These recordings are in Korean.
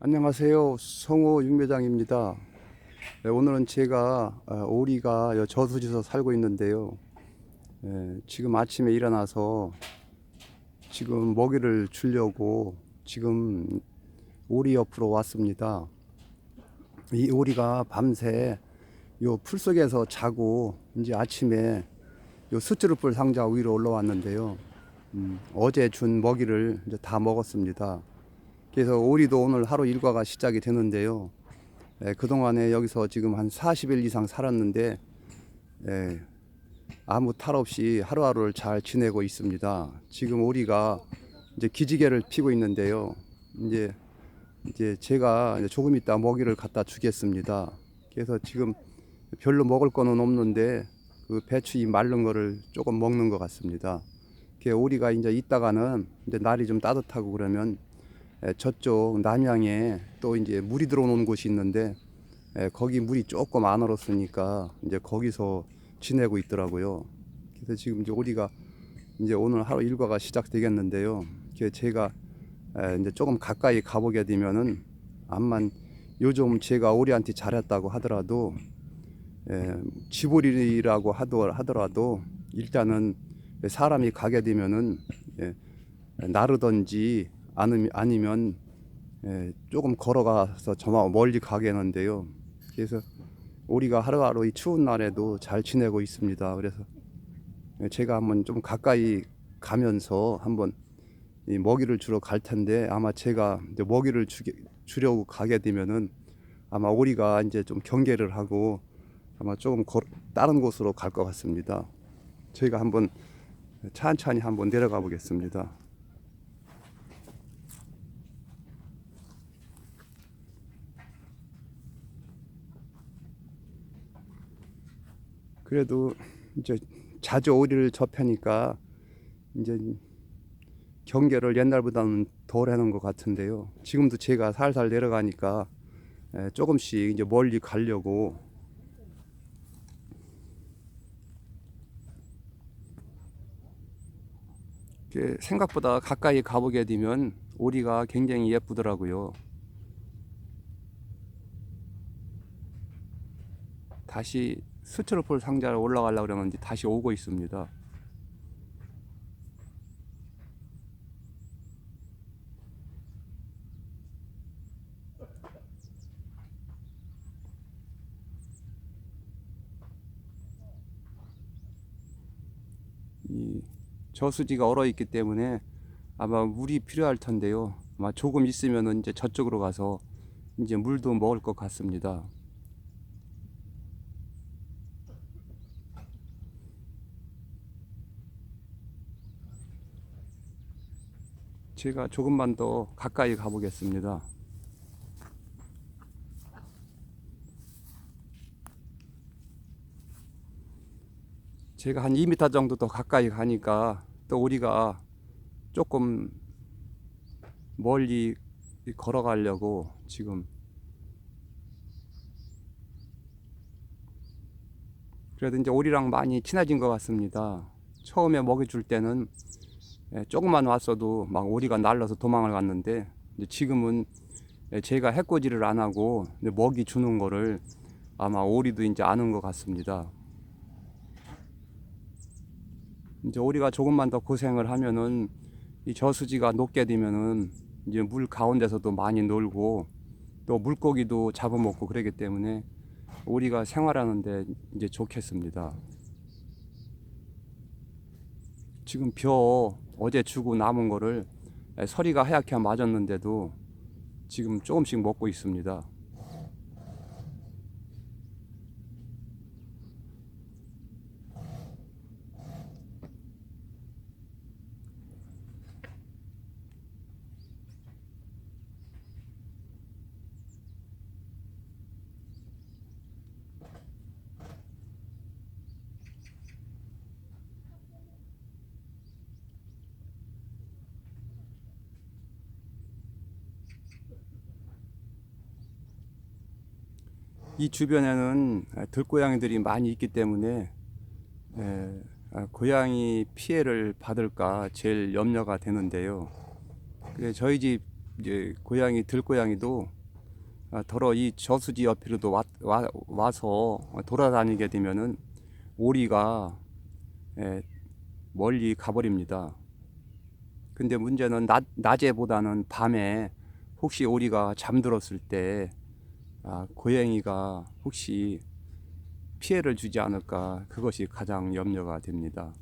안녕하세요. 성호 육매장입니다. 네, 오늘은 제가 어, 오리가 여 저수지에서 살고 있는데요. 예, 지금 아침에 일어나서 지금 먹이를 주려고 지금 오리 옆으로 왔습니다. 이 오리가 밤새 요 풀 속에서 자고 이제 아침에 요 스티로폴 상자 위로 올라왔는데요. 음, 어제 준 먹이를 이제 다 먹었습니다. 그래서 오리도 오늘 하루 일과가 시작이 되는데요. 예, 그동안에 여기서 지금 한 40일 이상 살았는데 예, 아무 탈 없이 하루하루를 잘 지내고 있습니다. 지금 오리가 이제 기지개를 피고 있는데요. 이제 이제 제가 조금 있다 먹이를 갖다 주겠습니다. 그래서 지금 별로 먹을 거는 없는데 그 배추 이 마른 거를 조금 먹는 것 같습니다. 그 오리가 이제 있다가는 이제 날이 좀 따뜻하고 그러면 에, 저쪽 남양에 또 이제 물이 들어오는 곳이 있는데 에, 거기 물이 조금 안 얼었으니까 이제 거기서 지내고 있더라고요. 그래서 지금 이제 오리가 이제 오늘 하루 일과가 시작되겠는데요. 제가 에, 이제 조금 가까이 가보게 되면은 암만 요즘 제가 오리한테 잘했다고 하더라도 에, 지보리라고 하더- 하더라도 일단은 사람이 가게 되면은 예, 나르던지 아니면, 예, 조금 걸어가서 저만 멀리 가겠는데요. 그래서 우리가 하루하루 이 추운 날에도 잘 지내고 있습니다. 그래서 예, 제가 한번 좀 가까이 가면서 한번 이 먹이를 주러 갈 텐데 아마 제가 먹이를 주게, 주려고 가게 되면은 아마 오리가 이제 좀 경계를 하고 아마 조금 걸, 다른 곳으로 갈 것 같습니다. 저희가 한번 천천히 한번 내려가 보겠습니다. 그래도 이제 자주 오리를 접하니까 이제 경계를 옛날보다는 덜 해놓은 것 같은데요. 지금도 제가 살살 내려가니까 에, 조금씩 이제 멀리 가려고 생각보다 가까이 가보게 되면 오리가 굉장히 예쁘더라고요. 다시 스티로폴 상자로 올라가려고 그러는데 다시 오고 있습니다. 이 저수지가 얼어 있기 때문에 아마 물이 필요할 텐데요. 아마 조금 있으면은 이제 저쪽으로 가서 이제 물도 먹을 것 같습니다. 제가 조금만 더 가까이 가보겠습니다. 제가 한 2m 정도 더 가까이 가니까 또 우리가 조금 멀리 걸어가려고 지금 그래도 이제 오리랑 많이 친해진 것 같습니다. 처음에 먹이 줄 때는 예, 조금만 왔어도 막 오리가 날라서 도망을 갔는데 지금은 예, 제가 해코지를 안 하고 먹이 주는 거를 아마 오리도 이제 아는 것 같습니다. 이제 오리가 조금만 더 고생을 하면은 이 저수지가 높게 되면은 이제 물 가운데서도 많이 놀고 또 물고기도 잡아먹고 그러기 때문에 오리가 생활하는데 이제 좋겠습니다. 지금 벼 어제 주고 남은 거를 서리가 하얗게 맞았는데도 지금 조금씩 먹고 있습니다. 이 주변에는 들고양이들이 많이 있기 때문에 에, 아, 고양이 피해를 받을까 제일 염려가 되는데요. 그래 저희 집 이제 고양이 들고양이도 아, 더러 이 저수지 옆으로도 와, 와, 와서 돌아다니게 되면은 오리가 예, 멀리 가버립니다. 근데 문제는 낮, 낮에보다는 밤에 혹시 오리가 잠들었을 때 아, 고양이가 혹시 피해를 주지 않을까 그것이 가장 염려가 됩니다.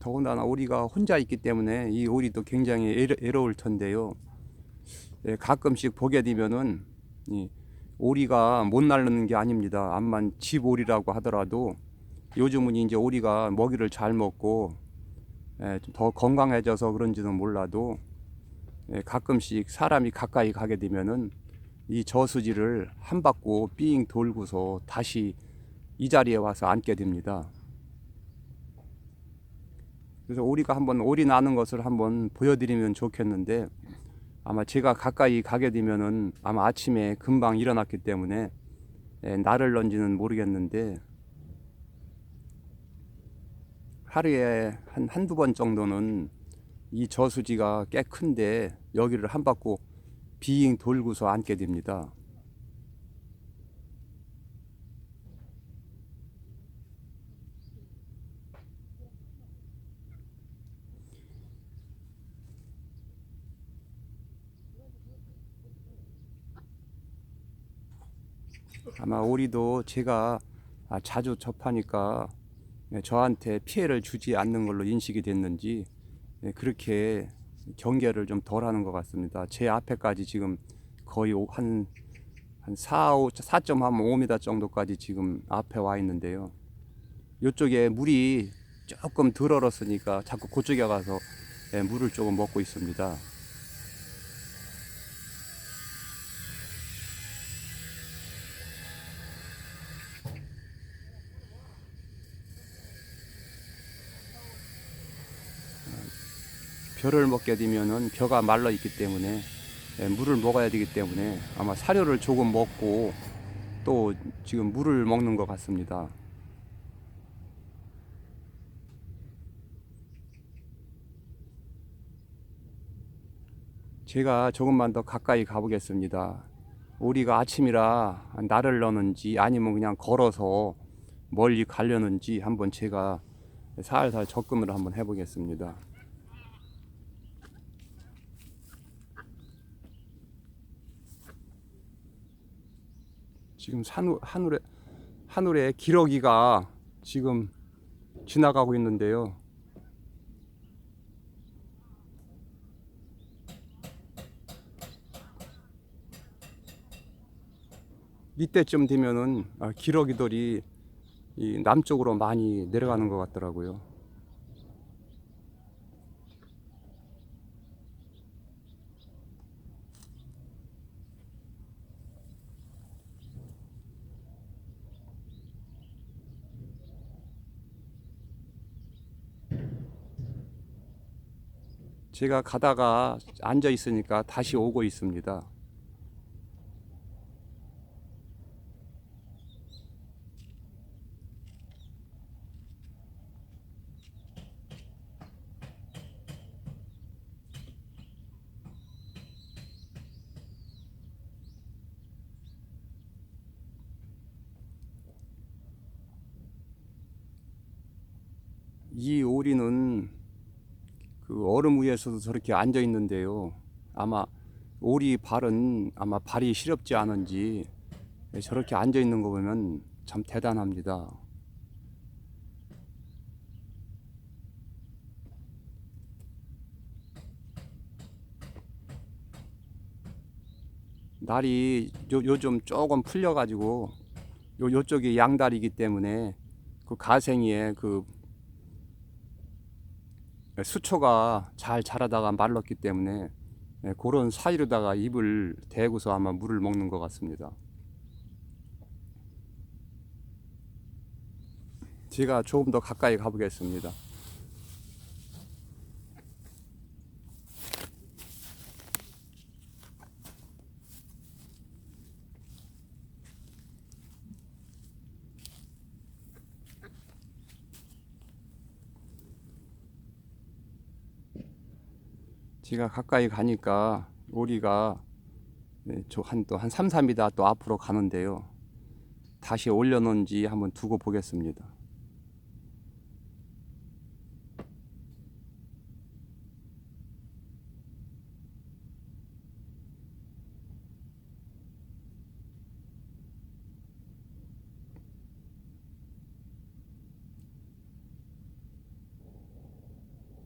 더군다나 오리가 혼자 있기 때문에 이 오리도 굉장히 애러, 애로울 텐데요. 예, 가끔씩 보게 되면은 이 오리가 못 날르는 게 아닙니다. 암만 집 오리라고 하더라도 요즘은 이제 오리가 먹이를 잘 먹고 예, 좀 더 건강해져서 그런지는 몰라도 예, 가끔씩 사람이 가까이 가게 되면은 이 저수지를 한 바퀴 삥 돌고서 다시 이 자리에 와서 앉게 됩니다. 그래서 오리가 한번 오리 나는 것을 한번 보여드리면 좋겠는데 아마 제가 가까이 가게 되면은 아마 아침에 금방 일어났기 때문에 예, 날을 런지는 모르겠는데 하루에 한 한두 번 정도는 이 저수지가 꽤 큰데 여기를 한 바퀴 빙 돌고서 앉게 됩니다. 아마 오리도 제가 아, 자주 접하니까 예, 저한테 피해를 주지 않는 걸로 인식이 됐는지 예, 그렇게 경계를 좀 덜 하는 것 같습니다. 제 앞에까지 지금 거의 오- 한, 한 4, 5, 4.5m 정도까지 지금 앞에 와 있는데요. 이쪽에 물이 조금 덜 얼었으니까 자꾸 그쪽에 가서 예, 물을 조금 먹고 있습니다. 벼를 먹게 되면은 벼가 말라 있기 때문에 예, 물을 먹어야 되기 때문에 아마 사료를 조금 먹고 또 지금 물을 먹는 것 같습니다. 제가 조금만 더 가까이 가보겠습니다. 우리가 아침이라 날을 넣는지 아니면 그냥 걸어서 멀리 가려는지 한번 제가 살살 접근을 한번 해보겠습니다. 지금 산우, 하늘에 하늘에 기러기가 지금 지나가고 있는데요. 이때쯤 되면은 아, 기러기들이 이 남쪽으로 많이 내려가는 것 같더라고요. 제가 가다가 앉아 있으니까 다시 오고 있습니다. 이 오리는 그 얼음 위에서도 저렇게 앉아 있는데요. 아마 오리 발은 아마 발이 시렵지 않은지 저렇게 앉아 있는 거 보면 참 대단합니다. 날이 요, 요즘 조금 풀려가지고 요, 요쪽이 양다리이기 때문에 그 가생이에 그 수초가 잘 자라다가 말랐기 때문에 예, 그런 사이로다가 입을 대고서 아마 물을 먹는 것 같습니다. 제가 조금 더 가까이 가보겠습니다. 제가 가까이 가니까 오리가 네, 한또 한 3, 4미터 또 앞으로 가는데요. 다시 올려놓은지 한번 두고 보겠습니다.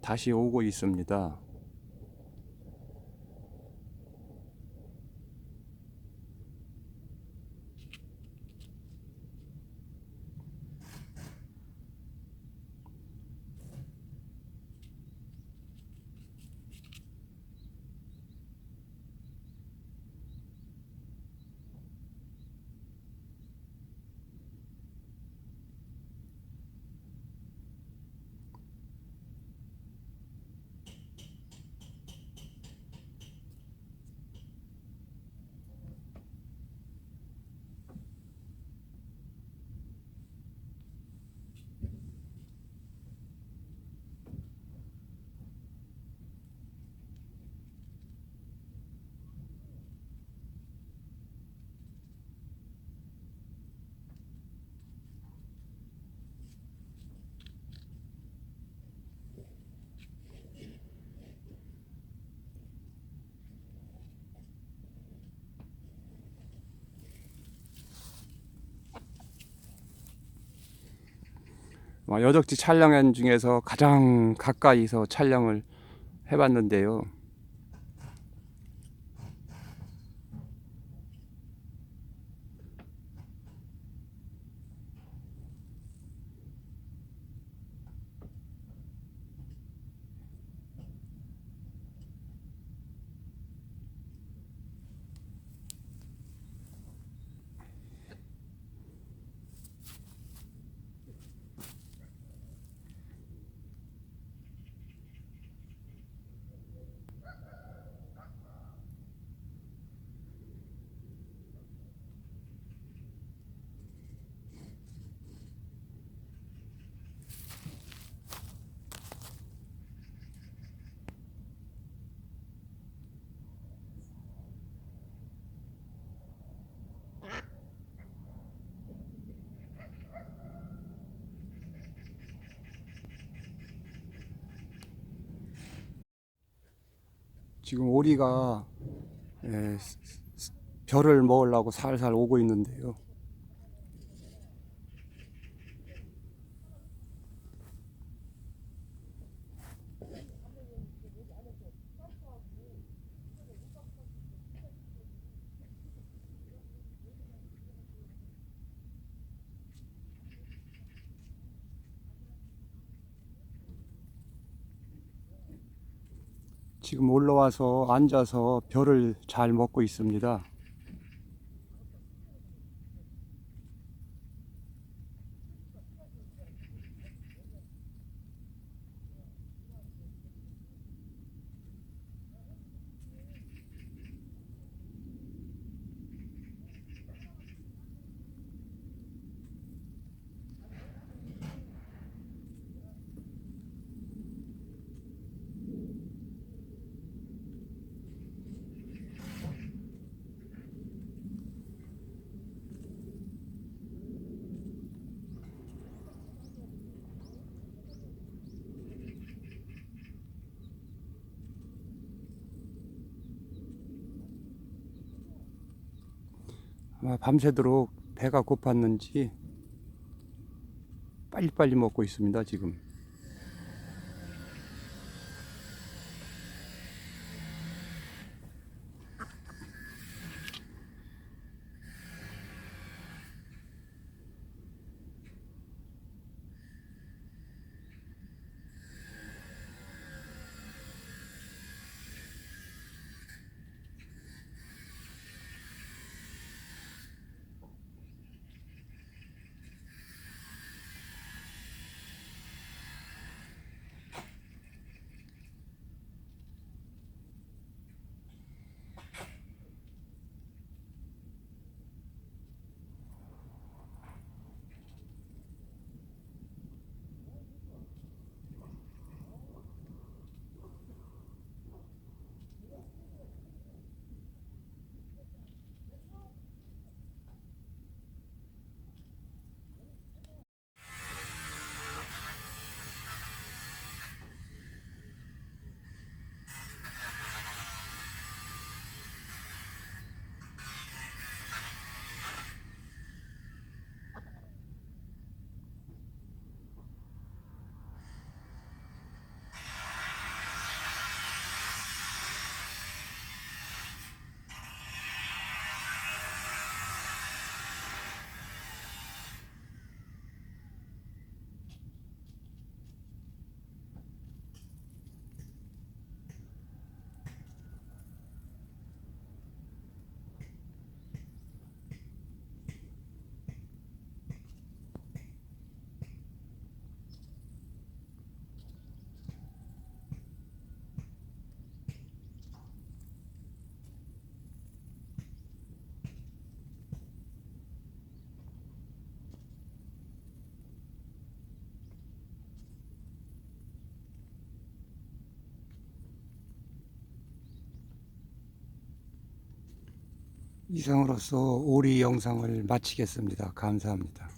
다시 오고 있습니다. 어, 여적지 촬영한 중에서 가장 가까이서 촬영을 해봤는데요. 지금 오리가 에, 스- 스- 별을 먹으려고 살살 오고 있는데요. 지금 올라와서 앉아서 별을 잘 먹고 있습니다. 밤새도록 배가 고팠는지 빨리빨리 먹고 있습니다, 지금. 이상으로서 오리 영상을 마치겠습니다. 감사합니다.